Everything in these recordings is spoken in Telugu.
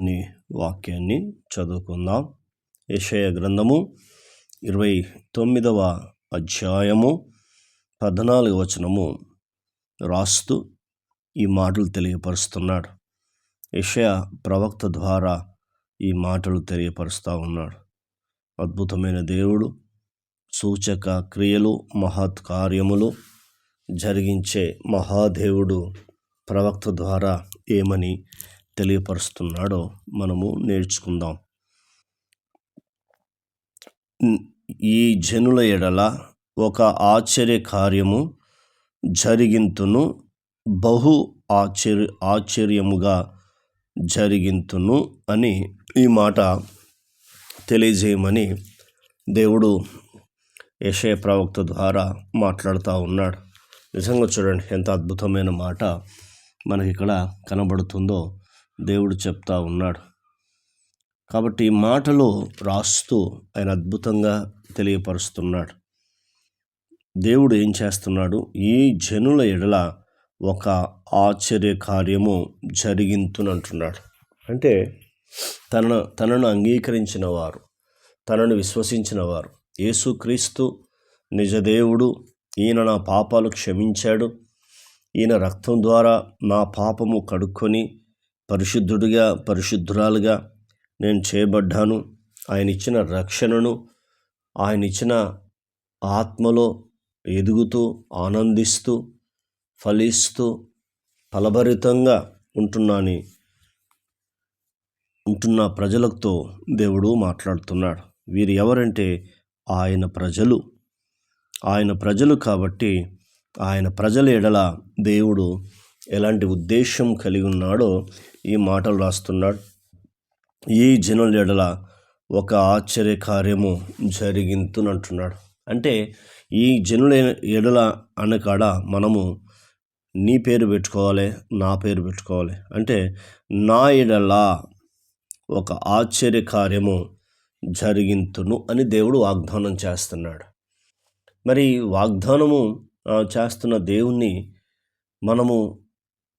నీ వాక్యాన్ని చదువుకుందాం. యషయ గ్రంథము ఇరవై తొమ్మిదవ అధ్యాయము పద్నాలుగు వచనము రాస్తూ ఈ మాటలు తెలియపరుస్తున్నాడు. యషయ ప్రవక్త ద్వారా ఈ మాటలు తెలియపరుస్తూ ఉన్నాడు. అద్భుతమైన దేవుడు సూచక క్రియలు మహత్ కార్యములు జరిగించే మహాదేవుడు ప్రవక్త ద్వారా ఏమని తెలియపరుస్తున్నాడో మనము నేర్చుకుందాం. ఈ జనుల ఎడల ఒక ఆశ్చర్య కార్యము జరిగింతును బహు ఆశ్చర్య ఆశ్చర్యముగా జరిగింతును అని ఈ మాట తెలియజేయమని దేవుడు యశయ ప్రవక్త ద్వారా మాట్లాడుతూ ఉన్నాడు. నిజంగా చూడండి ఎంత అద్భుతమైన మాట మనకి ఇక్కడ కనబడుతుందో. దేవుడు చెప్తా ఉన్నాడు. కాబట్టి మాటలు రాస్తూ ఆయన అద్భుతంగా తెలియపరుస్తున్నాడు. దేవుడు ఏం చేస్తున్నాడు? ఈ జనుల ఎడల ఒక ఆశ్చర్య కార్యము జరిగింతునంటున్నాడు. అంటే తన తనను అంగీకరించిన వారు తనను విశ్వసించిన వారు యేసుక్రీస్తు నిజదేవుడు ఈయన నా పాపాలు క్షమించాడు ఈయన రక్తం ద్వారా నా పాపము కడుక్కొని పరిశుద్ధుడిగా పరిశుద్ధురాలుగా నేను చేయబడ్డాను. ఆయన ఇచ్చిన రక్షణను ఆయన ఇచ్చిన ఆత్మలో ఎదుగుతూ ఆనందిస్తూ ఫలిస్తూ ఫలభరితంగా ఉంటున్నాని ఉంటున్న ప్రజలతో దేవుడు మాట్లాడుతున్నాడు. వీరు ఎవరంటే ఆయన ప్రజలు. ఆయన ప్రజలు కాబట్టి ఆయన ప్రజల ఎడల దేవుడు ఎలాంటి ఉద్దేశం కలిగి ఉన్నాడో ఈ మాటలు రాస్తున్నాడు. ఈ జనుల ఎడల ఒక ఆశ్చర్య కార్యము జరిగింతునంటున్నాడు. అంటే ఈ జనుల ఎడల అనకాడ మనము నీ పేరు పెట్టుకోవాలి నా పేరు పెట్టుకోవాలి. అంటే నా ఎడల ఒక ఆశ్చర్య కార్యము జరిగింతును అని దేవుడు వాగ్దానం చేస్తున్నాడు. మరి వాగ్దానము చేస్తున్న దేవుణ్ణి మనము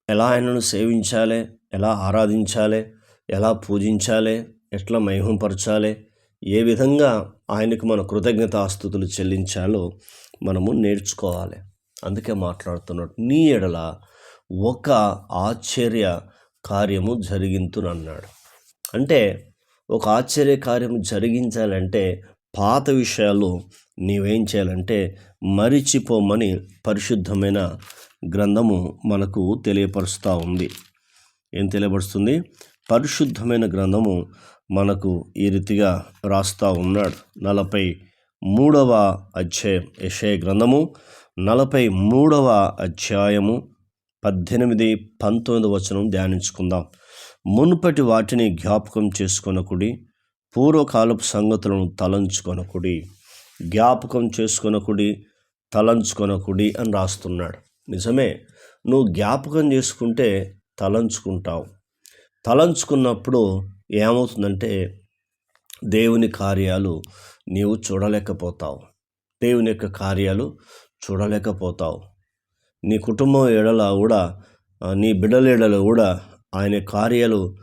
ఎలా ఆయనను సేవించాలి? ఎలా ఆరాధించాలి? ఎలా పూజించాలి? ఎట్లా మైహంపరచాలి ఏ విధంగా ఆయనకు మన కృతజ్ఞతాస్థుతులు చెల్లించాలో మనము నేర్చుకోవాలి. అందుకే మాట్లాడుతున్నాడు నీ ఎడల ఒక ఆశ్చర్య కార్యము జరిగింతునన్నాడు అంటే ఒక ఆశ్చర్య కార్యము జరిగించాలంటే పాత విషయాలు నీవేం చేయాలంటే మరిచిపోమని పరిశుద్ధమైన గ్రంథము మనకు తెలియపరుస్తూ ఉంది. ఏం తెలియబడుస్తుంది? పరిశుద్ధమైన గ్రంథము మనకు ఈ రీతిగా రాస్తూ ఉన్నాడు. నలభై మూడవ అధ్యాయం యషయ గ్రంథము నలభై మూడవ అధ్యాయము పద్దెనిమిది పంతొమ్మిది వచనం ధ్యానించుకుందాం. మునుపటి వాటిని జ్ఞాపకం చేసుకొనకుడి పూర్వకాలపు సంగతులను తలంచుకొనకుడి జ్ఞాపకం చేసుకొనకుడి తలంచుకొనకుడి అని రాస్తున్నాడు. నిజమే నువ్వు జ్ఞాపకం చేసుకుంటే తలంచుకుంటావు. తలంచుకున్నప్పుడు ఏమవుతుందంటే దేవుని కార్యాలు నీవు చూడలేకపోతావు. దేవుని యొక్క కార్యాలు చూడలేకపోతావు. నీ కుటుంబం ఎడల కూడా నీ బిడ్డల ఎడల కూడా ఆయన కార్యాలు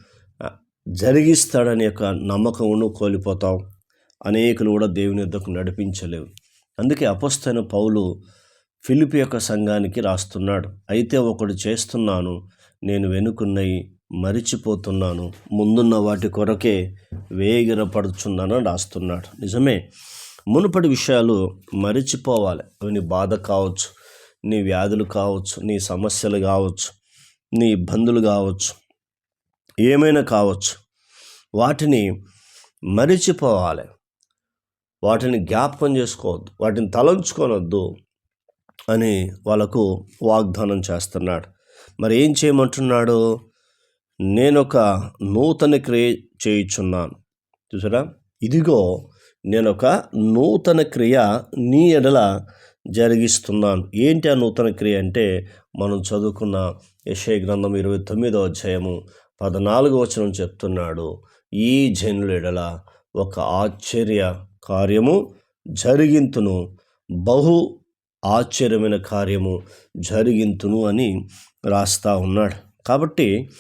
జరిగిస్తాడని యొక్క నమ్మకమును కోల్పోతావు. అనేకులు కూడా దేవుని యుద్ధకు నడిపించలేవు. అందుకే అపస్థైన పౌలు ఫిలిపి యొక్క సంఘానికి రాస్తున్నాడు. అయితే ఒకడు చేస్తున్నాను నేను వెనుకున్నవి మరిచిపోతున్నాను. ముందున్న వాటి కొరకే వేగిరపడుచున్నానని రాస్తున్నాడు. నిజమే మునుపటి విషయాలు మరిచిపోవాలి. అవి నీ బాధ కావచ్చు నీ వ్యాధులు కావచ్చు నీ సమస్యలు కావచ్చు నీ ఇబ్బందులు కావచ్చు ఏమైనా కావచ్చు వాటిని మరిచిపోవాలి. వాటిని జ్ఞాపకం చేసుకోవద్దు వాటిని తలంచుకోనొద్దు అని వాళ్ళకు వాగ్దానం చేస్తున్నాడు. మరి ఏం చేయమంటున్నాడు నేను ఒక నూతన క్రియ చేయుచున్నాను. చూసారా? ఇదిగో నేను ఒక నూతన క్రియ నీ ఎడల జరిగిస్తున్నాను. ఏంటి ఆ నూతన క్రియ అంటే మనం చదువుకున్న యశయ గ్రంథం ఇరవై తొమ్మిదో అధ్యాయము పద్నాలుగో వచనం చెప్తున్నాడు. ఈ జనుల ఎడల ఒక ఆశ్చర్య కార్యము జరిగింతును. బహు ఆశ్చర్యమైన కార్యము జరిగింతును అని రాస్తా ఉన్నాడు. కాబట్టి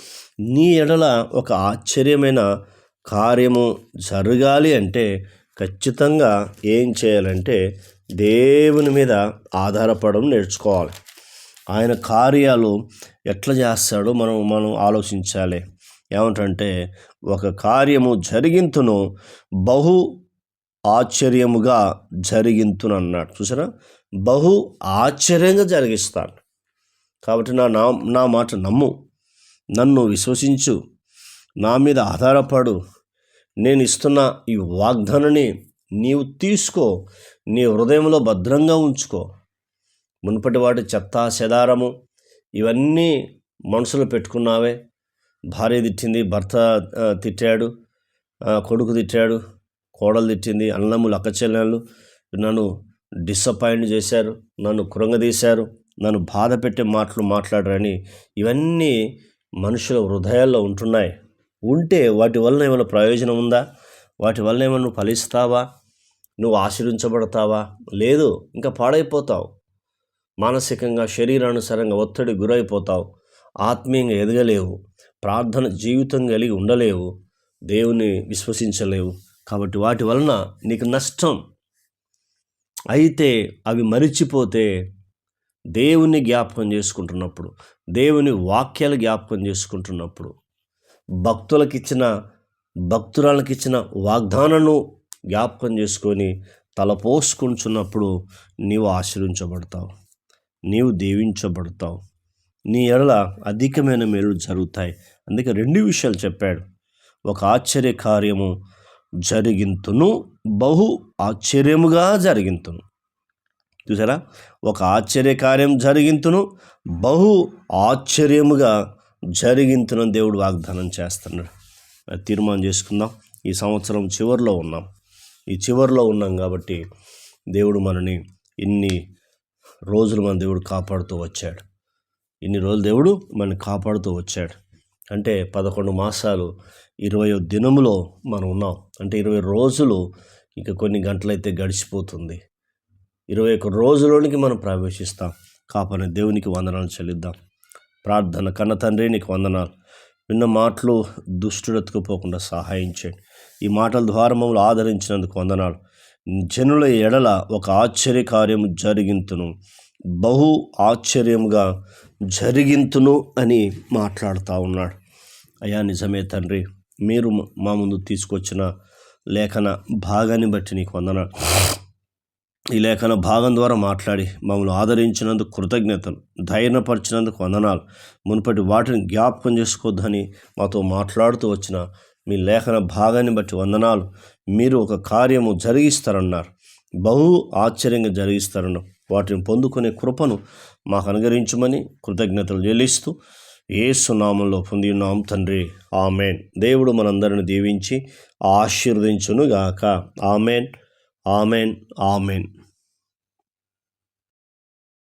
నీ ఎడల ఒక ఆశ్చర్యమైన కార్యము జరగాలి అంటే ఖచ్చితంగా ఏం చేయాలంటే దేవుని మీద ఆధారపడడం నేర్చుకోవాలి. ఆయన కార్యాలు ఎట్లా చేస్తాడో మనం మనం ఆలోచించాలి. ఏమంటంటే ఒక కార్యము జరిగింతును బహు ఆశ్చర్యముగా జరిగింతును అన్నాడు చూసారా? బహు ఆశ్చర్యంగా జరిగిస్తాను కాబట్టి నా నా నా మాట నమ్ము. నన్ను విశ్వసించు. నా మీద ఆధారపడు. నేను ఇస్తున్న ఈ వాగ్దానాన్ని నీవు తీసుకో. నీ హృదయంలో భద్రంగా ఉంచుకో. మునుపటి వాటి చెత్త చెదారము ఇవన్నీ మనసులో పెట్టుకున్నావే. భార్య తిట్టింది భర్త తిట్టాడు కొడుకు తిట్టాడు కోడలు తిట్టింది అన్నములు అక్కచెల్లెళ్ళు నన్ను డిసప్పాయింట్ చేశారు నన్ను కృంగదీశారు నన్ను బాధ పెట్టే మాటలు మాట్లాడరని ఇవన్నీ మనుషుల హృదయాల్లో ఉంటున్నాయి. ఉంటే వాటి వలన ఏమైనా ప్రయోజనం ఉందా? వాటి వలన ఏమైనా నువ్వు ఫలిస్తావా? నువ్వు ఆశీర్వించబడతావా? లేదు ఇంకా పాడైపోతావు. మానసికంగా శరీరానుసారంగా ఒత్తిడి గురైపోతావు. ఆత్మీయంగా ఎదగలేవు. ప్రార్థన జీవితం కలిగి ఉండలేవు. దేవుని విశ్వసించలేవు. కాబట్టి వాటి వలన నీకు నష్టం అయితే అవి మరిచిపోతే దేవుని జ్ఞాపకం చేసుకుంటున్నప్పుడు దేవుని వాక్యాలు జ్ఞాపకం చేసుకుంటున్నప్పుడు భక్తులకిచ్చిన భక్తురాలకిచ్చిన వాగ్దానను జ్ఞాపకం చేసుకొని తలపోసుకుంటున్నప్పుడు నీవు ఆశ్రయించబడతావు నీవు దీవించబడతావు. నీ ఎడల అధికమైన మేలు జరుగుతాయి. అందుకే రెండు విషయాలు చెప్పాడు. ఒక ఆశ్చర్య కార్యము జరిగింతును బహు ఆశ్చర్యముగా జరిగింతును. చూసారా ఒక ఆశ్చర్య కార్యం జరిగింతును బహు ఆశ్చర్యముగా జరిగింతును దేవుడు వాగ్దానం చేస్తున్నాడు. తీర్మానం చేసుకుందాం. ఈ సంవత్సరం చివరిలో ఉన్నాం. ఈ చివరిలో ఉన్నాం కాబట్టి దేవుడు మనని ఇన్ని రోజులు మన దేవుడు కాపాడుతూ వచ్చాడు. ఇన్ని రోజులు దేవుడు మనని కాపాడుతూ వచ్చాడు. అంటే పదకొండు మాసాలు ఇరవై దినములో మనం ఉన్నాం. అంటే ఇరవై రోజులు ఇంకా కొన్ని గంటలైతే గడిచిపోతుంది. ఇరవై ఒక్క రోజులోనికి మనం ప్రవేశిస్తాం. కాపాడిన దేవునికి వందనాలు చెల్లిద్దాం. ప్రార్థన కన్న తండ్రి నీకు వందనాలు. విన్న మాటలు దుష్టుడెత్తుకుపోకుండా సహాయం చేయండి. ఈ మాటల ద్వారా మమ్మల్ని ఆదరించినందుకు వందనాలు. జనుల ఎడల ఒక ఆశ్చర్య కార్యం జరిగింతును. బహు ఆశ్చర్యముగా జరిగింతును అని మాట్లాడుతూ ఉన్నాడు. అయ్యా నిజమే తండ్రి. మీరు మా ముందు తీసుకొచ్చిన లేఖన భాగాన్ని బట్టి నీకు వందన ఈ లేఖన భాగం ద్వారా మాట్లాడి మమ్మల్ని ఆదరించినందుకు కృతజ్ఞతలు ధైర్యపరిచినందుకు వందనాలు. మునుపటి వాటిని జ్ఞాపకం చేసుకోవద్దని మాతో మాట్లాడుతూ వచ్చిన మీ లేఖన భాగాన్ని బట్టి వందనాలు. మీరు ఒక కార్యము జరిగిస్తారన్నారు. బహు ఆశ్చర్యంగా జరిగిస్తారన్నారు. వాటిని పొందుకునే కృపను మాకు అనుగరించమని కృతజ్ఞతలు చెల్లిస్తూ ఏసునామంలో పొంది ఉన్నాం తండ్రి. ఆమెన్. దేవుడు మనందరిని దీవించి ఆశీర్వదించునుగాక. ఆమెన్. ఆమెన్. ఆమెన్.